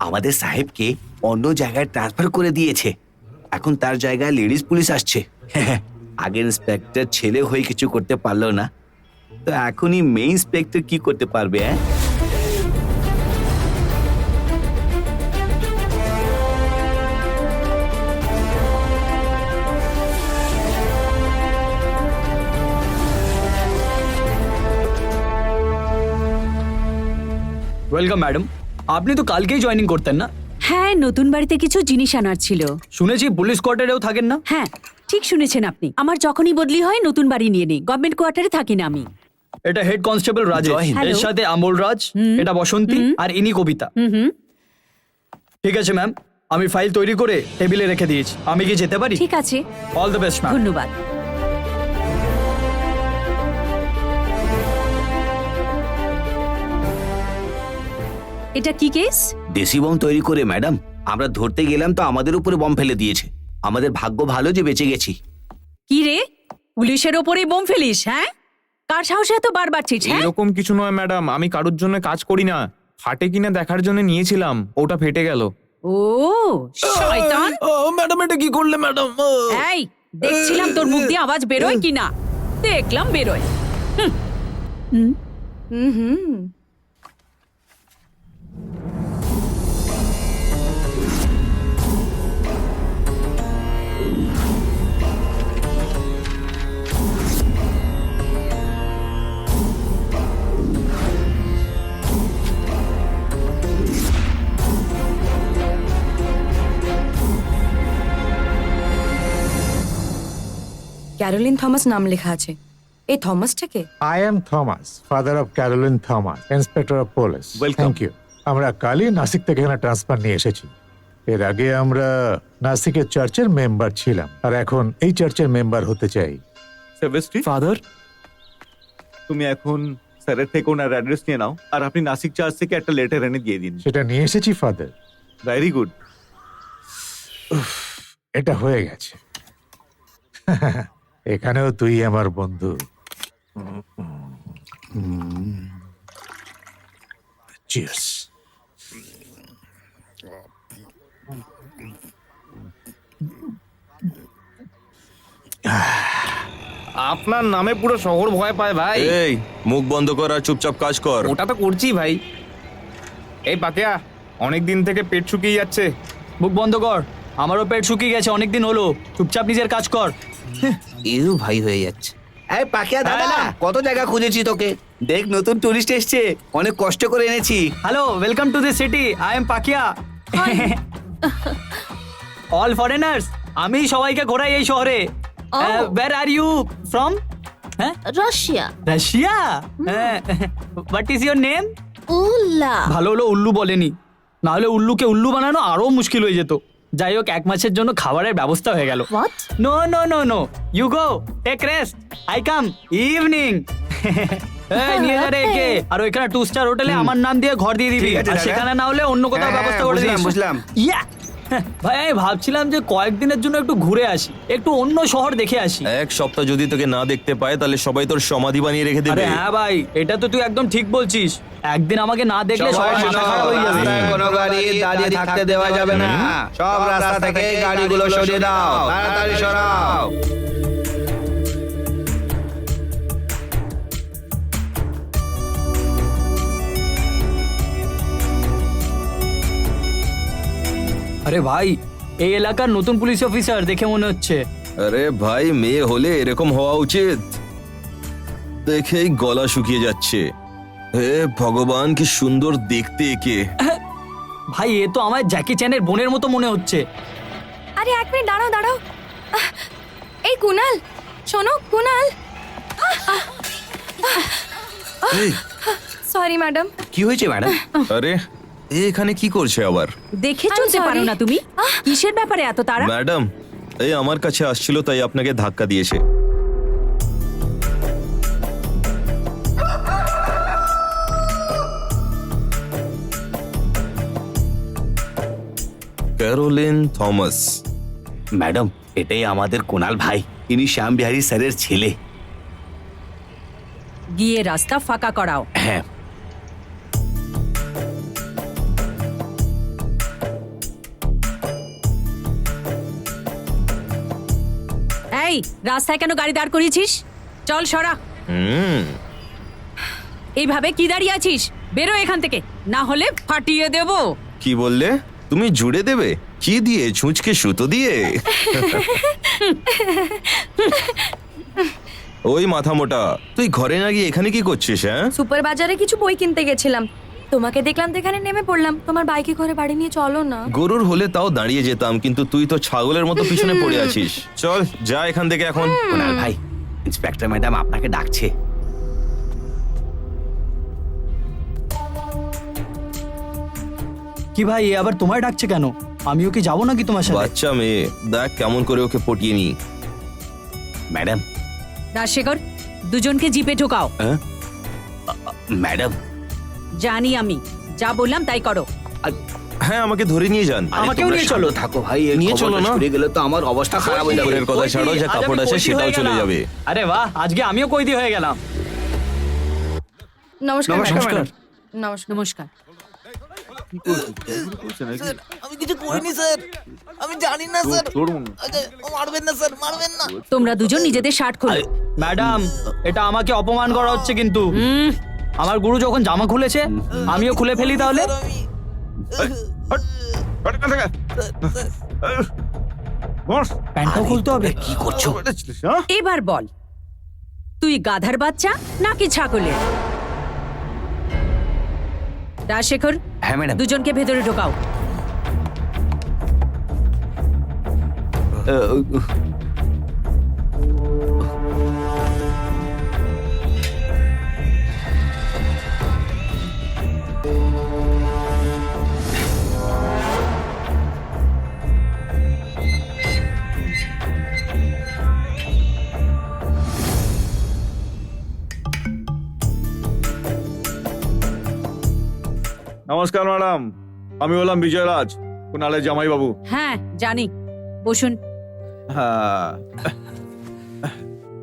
আমাদের সাহেবকে অন্য জায়গায় ট্রান্সফার করে দিয়েছে। এখন তার জায়গায় লেডিস পুলিশ আসছে। আগের ইন্সপেক্টর ছেলে হয়ে কিছু করতে পারল না। তো এখনই মেইন ইন্সপেক্টর কি করতে পারবে হ্যাঁ? ওয়েলকাম ম্যাডাম আপনি তো কালকেই জয়েনিং করতেন না? হ্যাঁ নতুন বাড়িতে কিছু জিনিস আনার ছিল। শুনেছি পুলিশ কোয়ার্টারেও থাকেন না? হ্যাঁ ঠিক শুনেছেন আপনি। আমার যখনই বদলি হয় নতুন বাড়ি নিয়ে নেই। গভর্নমেন্ট কোয়ার্টারে থাকি না আমি। এটা হেড কনস্টেবল রাজেশ। এর সাথে আমল রাজ এটা বসন্তী আর ইনি কবিতা। ঠিক আছে ম্যাম আমি ফাইল তৈরি করে টেবিলে রেখে দিয়েছি। আমি কি যেতে পারি? ঠিক আছে। অল দ্য বেস্ট ম্যাম ধন্যবাদ। এটা কি কেস? দেশি বম তৈরি করে ম্যাডাম। আমরা ধরতে গেলাম তো আমাদের উপরে বম ফেলে দিয়েছে। আমাদের ভাগ্য ভালো যে বেঁচে গেছি। কি রে? পুলিশের ওপরে বোম ফেলিস হ্যাঁ? কার সাহসে এত বার বাড়ছিস হ্যাঁ? এরকম কিছু নয় ম্যাডাম। আমি কারোর জন্য কাজ করি না। ফাটে কিনা দেখার জন্য নিয়েছিলাম ওটা ফেটে গেল। ও শয়তান! ও ম্যাডাম এটা কি করলে ম্যাডাম? এই দেখছিলাম তোর মুখ দিয়ে আওয়াজ বেরোয় কিনা। দেখলাম বেরোয়। হুম। হুম। ক্যারোলিন থমাস নাম লেখা আছে। এই থমাসটাকে I am Thomas, father of Carolyn Thomas, inspector of police. Welcome. Thank you. আমরা কালই নাসিক থেকে এখানে ট্রান্সফার নিয়ে এসেছি। এর আগে আমরা নাসিকের চার্চের মেম্বার ছিলাম আর এখন এই চার্চের মেম্বার হতে চাই। সেভেস্ট্রি ফাদার তুমি এখন স্যারের থেকে ওনার অ্যাড্রেস নিয়ে নাও আর আপনি নাসিক চার্চ থেকে একটা লেটার এনে দিয়ে দিন। সেটা নিয়ে এসেছি ফাদার ভেরি গুড এটা হয়ে গেছে। এখানেও তুই আমার বন্ধু। চিয়ার্স আপনার নামে পুরো শহর ভয় পায় ভাই। এই মুখ বন্ধ কর আর চুপচাপ কাজ কর। ওটা তো করছি ভাই। এই পাকিয়া অনেক দিন থেকে পেট শুকিয়ে যাচ্ছে। মুখ বন্ধ কর। আমারও পেট শুকিয়ে গেছে অনেক দিন হলো। চুপচাপ নিজের কাজ কর। এও ভাই হয়ে যাচ্ছে। এই পাখিয়া দাদা হ্যাঁ, কত জায়গা খুঁজেছি তোকে? দেখ নতুন টুরিস্ট এসছে। অনেক কষ্ট করে এনেছি। Hello welcome to the city I am Pakiya all foreigners আমি সবাইকে ঘোরাই এই শহরে। ওয়্যার আর ইউ ফ্রম হ্যাঁ রাশিয়া রাশিয়া হ্যাঁ হোয়াট ইজ ইওর নেম উল্লা ভালো হলো উল্লু বলেনি। না হলে উল্লুকে উল্লু বানানো আরও মুশকিল হয়ে যেত। যাই হোক এক মাসের জন্য খাবারের ব্যবস্থা হয়ে গেল। What no no no no you go take rest I come evening নিয়ে যা রে একে। আর ওইখানে টু স্টার হোটেলে আমার নাম দিয়ে ঘর দিয়ে দিবি। ঠিক আছে, আর দাদা। সেখানে না হলে অন্য কোথাও হ্যাঁ, ব্যবস্থা করে বুঝলাম, দিস বুঝলাম। ইয়া ভাই আমি ভাবছিলাম যে কয়েকদিনের জন্য একটু ঘুরে আসি একটু অন্য শহর দেখে আসি। এক সপ্তাহ যদি তোকে না দেখতে পায় তাহলে সবাই তোর সমাধি বানিয়ে রেখে আরে দেবে হ্যাঁ ভাই এটা তো তুই একদম ঠিক বলছিস। একদিন আমাকে না দেখলে সবাই মাথা খারাপ হয়ে যাবে। রাস্তায় কোনো গাড়ি দাঁড়িয়ে থাকতে দেওয়া যাবে না। সব রাস্তা থেকে গাড়িগুলো সরিয়ে দাও। তাড়াতাড়ি সরাও। আরে ভাই এই এলাকার নতুন পুলিশ অফিসার দেখে মনে হচ্ছে। আরে ভাই মেয়ে হলে এরকম হওয়া উচিত? দেখেই গলা শুকিয়ে যাচ্ছে। হে ভগবান কি সুন্দর দেখতে একে। ভাই এ তো আমার জ্যাকি চ্যানের বোনের মতো মনে হচ্ছে। আরে এক মিনিট দাঁড়াও দাঁড়াও। আহ, এই কুনাল শোনো কুনাল। সরি ম্যাডাম কি হয়েছে ম্যাডাম আরে। এ এখানে কি করছে আবার? দেখে চলতে পারো না তুমি? কিসের ব্যাপারে এত তারা ম্যাডাম এই আমার কাছে আসছিল তাই আপনাকে ধাক্কা দিয়েছে। Caroline Thomas. ম্যাডাম এটাই আমাদের কোনাল ভাই। ইনি শ্যাম বিহারী স্যারের ছেলে। গিয়ে রাস্তা ফাঁকা করাও। হ্যাঁ। এই রাস্তায় কেন গাড়ি দাঁড় করিয়েছিস? চল সরা। হুম। এইভাবে কি দাঁড়িয়ে আছিস? বেরো এখান থেকে। না হলে ফাটিয়ে দেবো। কি বললে? তুমি জুড়ে দেবে? কি দিয়ে? ছুঁচকে সুতো দিয়ে? ওই মাথা মোটা তুই ঘরে না গিয়ে এখানে কি করছিস হ্যাঁ? সুপার বাজারে কিছু বই কিনতে গেছিলাম। তোমাকে দেখলাম তো এখানে নেমে পড়লাম। তোমার বাইকে করে বাড়ি নিয়ে চলো না। গরুর হলে তাও দাঁড়িয়ে যেতাম কিন্তু তুই তো ছাগলের মতো পিছনে পড়ে আছিস। চল যা এখান থেকে এখন। কুনাল ভাই ইন্সপেক্টর ম্যাডাম আপনাকে ডাকছে। কি ভাই এ আবার তোমায় ডাকছে কেন? আমিও কি যাব নাকি তোমার সাথে? বাচ্চা মেয়ে দেখ কেমন করে ওকে পটিয়ে নি ম্যাডাম। রাজশেখর দুজনকে জিপে ঢোকাও। ম্যাডাম জানি আমি। যা বললাম তাই করো। হ্যাঁ আমাকে ধরে নিয়ে যান। আমাকেও নিয়ে চলো। থাকো ভাই নিয়ে চলো না। ছড়িয়ে গেলে তো আমার অবস্থা খারাপ হয়ে যাবে। কথা ছাড়ো যা কাপড় আছে সেটাও চলে যাবে। আরে বাহ আজকে আমিও কৈদি হয়ে গেলাম। নমস্কার নমস্কার নমস্কার। নমস্কার। আমি কিছু করিনি স্যার। আমি জানি না স্যার। তোর ও মারবেন না স্যার মারবেন না। তোমরা দুজন নিজেদের শার্ট খোলো। ম্যাডাম এটা আমাকে অপমান করা হচ্ছে কিন্তু। হুম। আমার গুরু যখন জামা খুলেছে আমিও খুলে ফেলি তাহলে? প্যান্টটাও খুলতে হবে। কি করছ? এবার বল তুই গাধার বাচ্চা নাকি ছাগলের? রাজশেখর হ্যাঁ ম্যাডাম। দুজনকে ভেতরে ঢোকাও। নমস্কার ম্যাডাম। আমি বললাম বিজয় রাজ কুনালের জামাই বাবু হ্যাঁ জানি। বসুন। হ্যাঁ।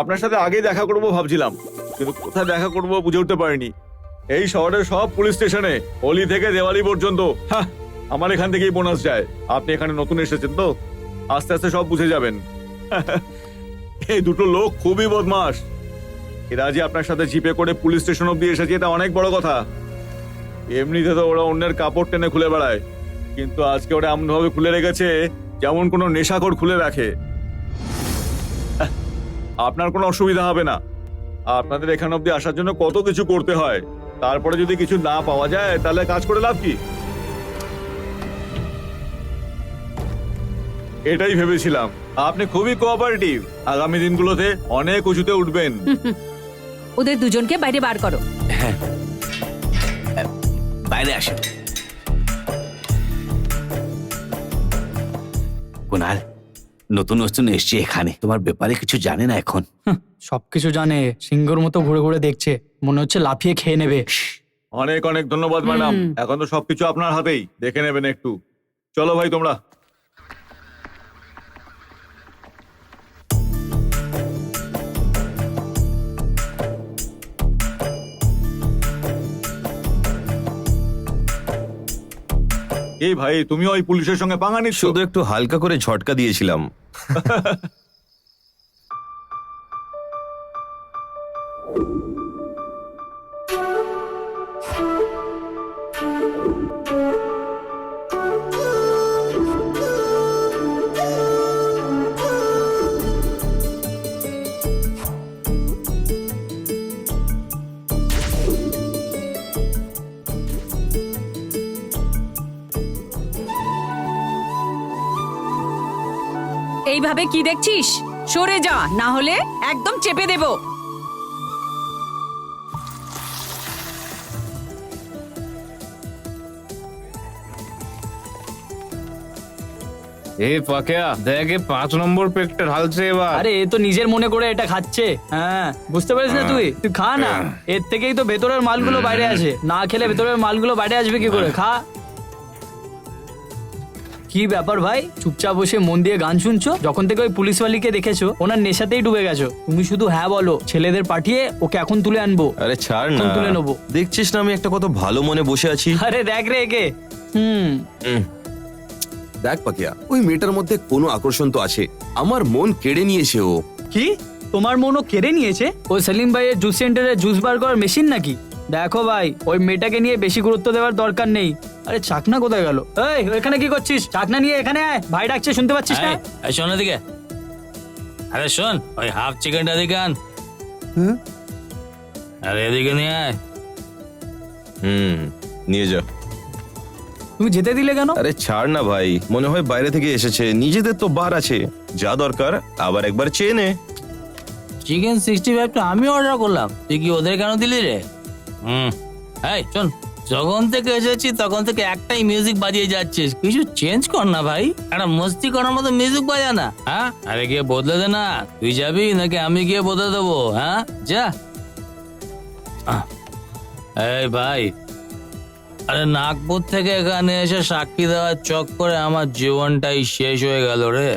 আপনার সাথে আগে দেখা করব ভাবছিলাম কিন্তু কোথায় দেখা করব বুঝে উঠতে পারিনি। এই শহরের সব পুলিশ স্টেশনে হোলি থেকে দেওয়ালি পর্যন্ত আমার এখান থেকেই বোনাস যায়। আপনি এখানে নতুন এসেছেন তো? আস্তে আস্তে সব বুঝে যাবেন। এই দুটো লোক খুবই বদমাস এরা যে আপনার সাথে জিপে করে পুলিশ স্টেশন অব্দি এসেছে এটা অনেক বড় কথা। এমনিতে তো ওরা অন্যের কাপড় টেনে খুলে বেড়ায়। কিন্তু আজকে ওরা এমন ভাবে খুলে রেখেছে যেমন কোনো নেশাখোর খুলে রাখে। আপনার কোনো অসুবিধা হবে না। আপনাদের এখান অব্দি আসার জন্য কত কিছু করতে হয়। তারপরে যদি কিছু না পাওয়া যায় তাহলে কাজ করে লাভ কি? এটাই ভেবেছিলাম। আপনি খুবই কোঅপারেটিভ আগামী দিনগুলোতে অনেক উঁচুতে উঠবেন। ওদের দুজনকে বাইরে বার করো। বাইরে আসেন কুনাল নতুন নতুন এসছি এখানে। তোমার ব্যাপারে কিছু জানে না এখন। সবকিছু জানে সিংহর মতো ঘুরে ঘুরে দেখছে। মনে হচ্ছে লাফিয়ে খেয়ে নেবে। অনেক অনেক ধন্যবাদ ম্যাডাম। এখন তো সবকিছু আপনার হাতেই। দেখে নেবেন একটু। চলো ভাই তোমরা। এই ভাই তুমি ওই পুলিশের সঙ্গে পাঙ্গা নিচ্ছ শুধু একটু হালকা করে ঝটকা দিয়েছিলাম। এইভাবে কি দেখছিস? সরে যা না হলে একদম চেপে দেব। এ পাকেয়া দেখ এ পাঁচ নম্বর পেকটা ঢালছে এবার। আরে এ তো নিজের মনে করে এটা খাচ্ছে। হ্যাঁ বুঝতে পারিস না তুই? তুই খা না। এর থেকেই তো ভেতরের মালগুলো বাইরে আসে না খেলে ভেতরের মালগুলো বাইরে আসবে কি করে? খা। কি ব্যাপার ভাই? চুপচাপ বসে মন দিয়ে গান শুনছো? যখন থেকে ওই পুলিশওয়ালিকে দেখেছ ওনার নেশাতেই ডুবে গেছো। তুমি শুধু হ্যাঁ বলো ছেলেদের পাঠিয়ে ওকে এখন তুলে আনব। আরে ছাড় না। তুলে নেব। দেখছিস না আমি একটা কত ভালো মনে বসে আছি? আরে দেখ রে একে। হুম। দেখ পাকিয়া ওই মেয়েটার মধ্যে কোনো আকর্ষণ তো আছে। আমার মন কেড়ে নিয়েছে ও। কি? তোমার মনও কেড়ে নিয়েছে? ওই সেলিম ভাইয়ের জুস সেন্টারে জুস বার করার মেশিন নাকি? দেখো ভাই ওই মেয়েটাকে নিয়ে বেশি গুরুত্ব দেওয়ার দরকার নেই। আরে চাকনা কোথায় গেল? এই এখানে কি করছিস? চাকনা নিয়ে এখানে আয়। ভাই ডাকছে শুনতে পাচ্ছিস না? এই, শোন এদিকে। আরে শোন ওই হাফ চিকেনটা এদিকে আন। আরে এদিকে নিয়ে আয়। হুম নিয়ে যা। তুমি যেতে দিলে কেন? আরে ছাড় না ভাই মনে হয় বাইরে থেকে এসেছে। নিজেদের তো বার আছে। যা দরকার আবার একবার চেয়ে নে। চিকেন সিক্সটি ফাইভটা আমি অর্ডার করলাম। তুই কি ওদের কেন দিলি রে? হুম। এই, শোন, যখন থেকে এসেছি, তখন থেকে একটাই মিউজিক বাজিয়ে যাচ্ছিস। কিছু চেঞ্জ কর না ভাই। একটা মস্তি করার মতো মিউজিক বাজা না হ্যাঁ? আরে গিয়ে বদলে দে না। তুই যাবি, নাকি আমি গিয়ে বদলে দেবো হ্যাঁ? যা। এই ভাই, আরে নাগপুর থেকে এখানে এসে সাক্ষী দেওয়ার চক করে আমার জীবনটাই শেষ হয়ে গেল রে।